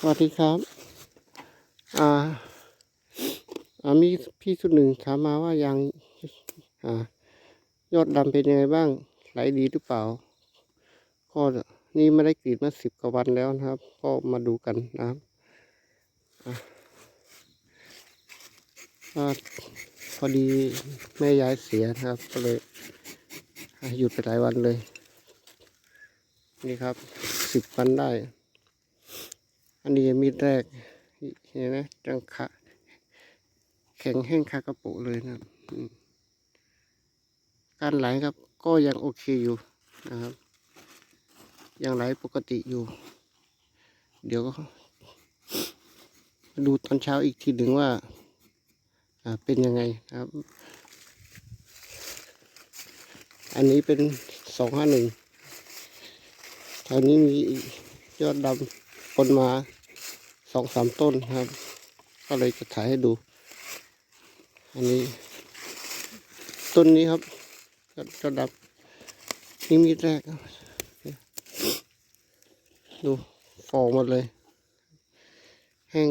สวัสดีครับ อ่า อ่ามีพี่สุดหนึ่งถามมาว่ายังอ่ายอดดำเป็นยังไงบ้าง ไหลดีหรือเปล่า ก็นี่ไม่ได้กรีดมาสิบกว่าวันแล้วนะครับ ก็มาดูกันนะครับอะอ่าพอดีแม่ยายเสียนะครับ ก็เลยหยุดไปหลายวันเลย นี่ครับสิบวันได้ อันนี้มีดแรกเห็นไหมจังขะแข็งแห้งคากระปุกเลยนะการไหลครับก็ยังโอเคอยู่นะครับ ยังไหลปกติอยู่ เดี๋ยวก็ดูตอนเช้าอีกทีหนึ่งว่าเป็นยังไงนะครับ อันนี้เป็นสองห้าหนึ่งแถวนี้มียอดดำปนมา องสามต้นครับ ก็เลยจะถ่ายให้ดู อันนี้ ต้นนี้ครับยอดยอดดำนี่มีแรกดูฟองหมดเลย แห้ง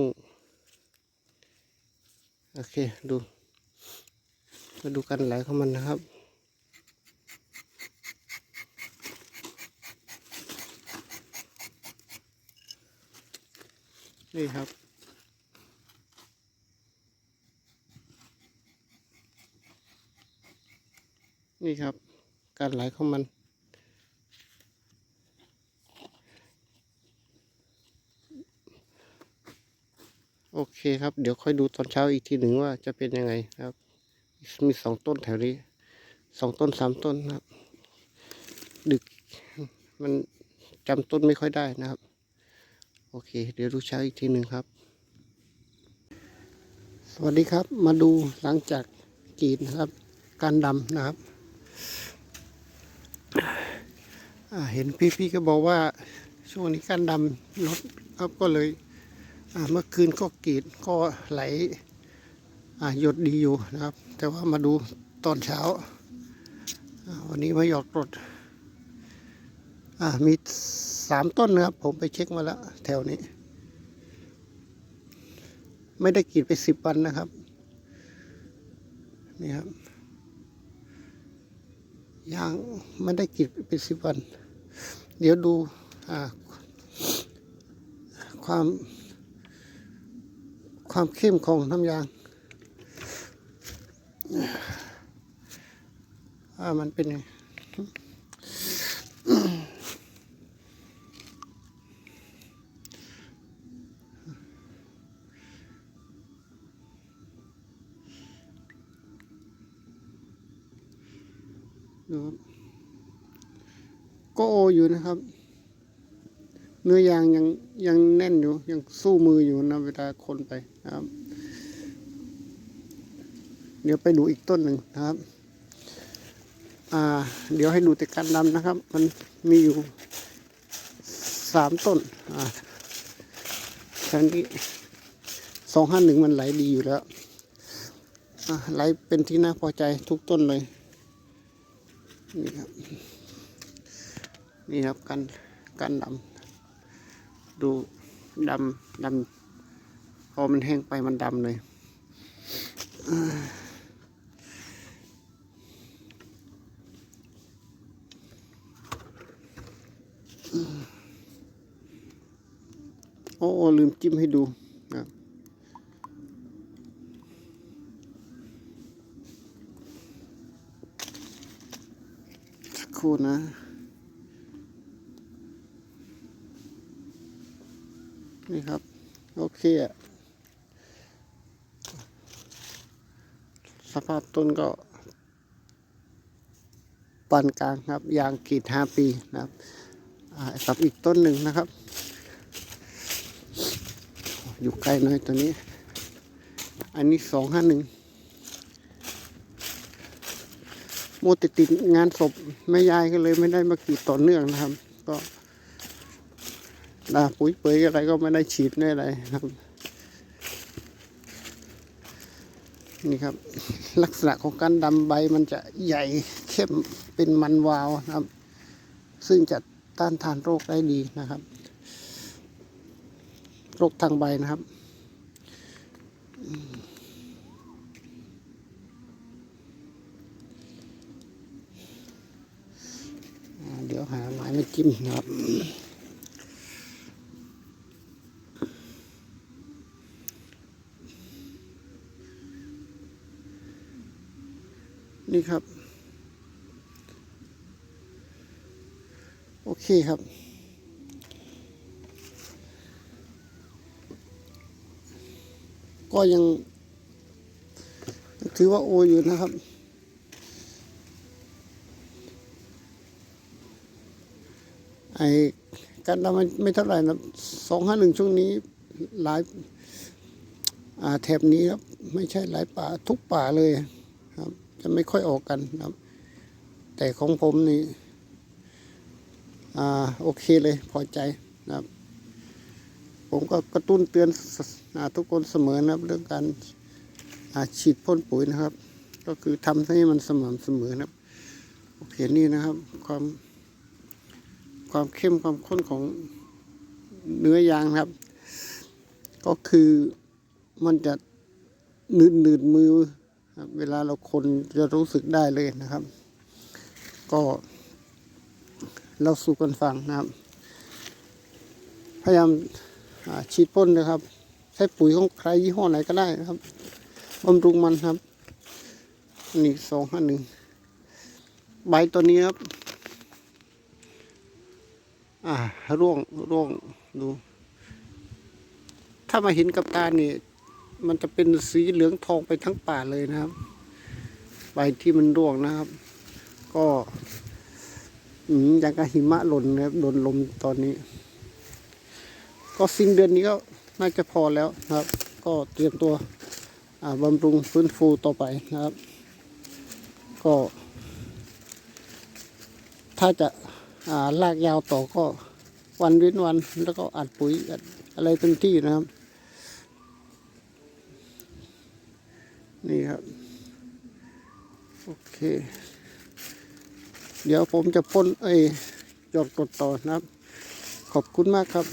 โอเค ดู มาดูกันไหลของมันนะครับ นี่ครับ นี่ครับ การไหลของมัน โอเคครับ เดี๋ยวค่อยดูตอนเช้าอีกทีหนึ่งว่าจะเป็นยังไงครับ มีสองต้นแถวนี้สองต้นสามต้นครับ ดึก มันจำต้นไม่ค่อยได้นะครับ โอเค เดี๋ยวดูเช้าอีกทีหนึ่งครับ สวัสดีครับมาดูหลังจากกรีดนะครับ การดำนะครับเห็นพี่ๆก็บอกว่าช่วงนี้การดำลดครับก็เลยเมื่อคืนก็กรีดก็ไหลหยดดีอยู่นะครับ แต่ว่ามาดูตอนเช้า วันนี้มาหยอดกรด อ่ามีสามต้นนะครับ ผมไปเช็คมาแล้ว แถวนี้ ไม่ได้กีดไปสิบวันนะครับ นี่ครับยังไม่ได้กีดไปสิบวัน เดี๋ยวดูอ่าความความเข้มของน้ำยางว่ามันเป็นไง ดูครับก็โออยู่นะครับ เนื้อยางยังยังแน่นอยู่ ยังสู้มืออยู่นะเวลาคนไปนะครับ เดี๋ยวไปดูอีกต้นหนึ่งนะครับ อ่า เดี๋ยวให้ดูแต่การดำนะครับ มันมีอยู่สามต้น อ่าทางนี้สองห้าหนึ่งมันไหลดีอยู่แล้วอ่าไหลเป็นที่น่าพอใจทุกต้นเลย นี่ครับ นี่ครับกันกันดำดูดำดำพอมันแห้งไปมันดำเลยอ่าโอ้ลืมจิ้มให้ดูนะค รู่นะนี่ครับ โอเคอะสภาพต้นก็ปานกลางครับ ยางกีดห้าปีนะครับอ่ากับอีกต้นหนึ่งนะครับ อยู่ใกล้หน่อยตัวนี้ อันนี้สองห้าหนึ่งโมติดติดงานศพแม่ยายก็เลยไม่ได้มากีดต่อเนื่องนะครับ ก็นะปุ๋ยเปยอะไรก็ไม่ได้ฉีดไม่อะไรนะครับนี่ครับ ลักษณะของการดำใบมันจะใหญ่เข้มเป็นมันวาวนะครับ ซึ่งจะต้านทานโรคได้ดีนะครับ โรคทางใบนะครับ อ่าเดี๋ยว หาไม้มาจิ้มนะครับนี่ครับ โอเคครับ ก็ยัง ถือว่าโออยู่นะครับ ไอ้การทำมันไม่เท่าไหร่นะสองห้าหนึ่งช่วงนี้หลายอ่าแถบนี้ครับ ไม่ใช่หลายป่าทุกป่าเลยครับ จะไม่ค่อยออกกันครับ แต่ของผมนี่อ่าโอเคเลยพอใจนะครับ ผมก็กระตุ้นเตือนอทุกคนเสมอนะครับ เรื่องการอาฉีดพ่นปุ๋ยนะครับ ก็คือทำให้มันสม่ำเสมอนะครับ โอเคนี่นะครับความ ความเข้มความข้นของเนื้อยางครับ ก็คือมันจะหนืดหนืดมือครับเวลาเราคนจะรู้สึกได้เลยนะครับ ก็เราสู่กันฟังนะครับ พยายามฉีดพ่นนะครับ ใช้ปุ๋ยของใครยี่ห้อไหนก็ได้นะครับบำรุงมันครับนี่สองห้าหนึ่งใบตัวนี้ครับ อ่าร่วงร่วงดู ถ้ามาเห็นกับตาเนี่ยมันจะเป็นสีเหลืองทองไปทั้งป่าเลยนะครับ ใบที่มันร่วงนะครับ ก็อืมอย่างกับหิมะหล่นนะครับโดนลมตอนนี้ ก็สิ้นเดือนนี้ก็น่าจะพอแล้วนะครับ ก็เตรียมตัวบำรุงฟื้นฟูต่อไปนะครับ ก็ ถ้าจะ ลากยาวต่อก็วันเว้นวัน แล้วก็อัดปุ๋ยอัดอะไรเต็มที่นะครับ นี่ครับ โอเค เดี๋ยวผมจะพ่นไอ้ยอดกดต่อนะครับ ขอบคุณมากครับ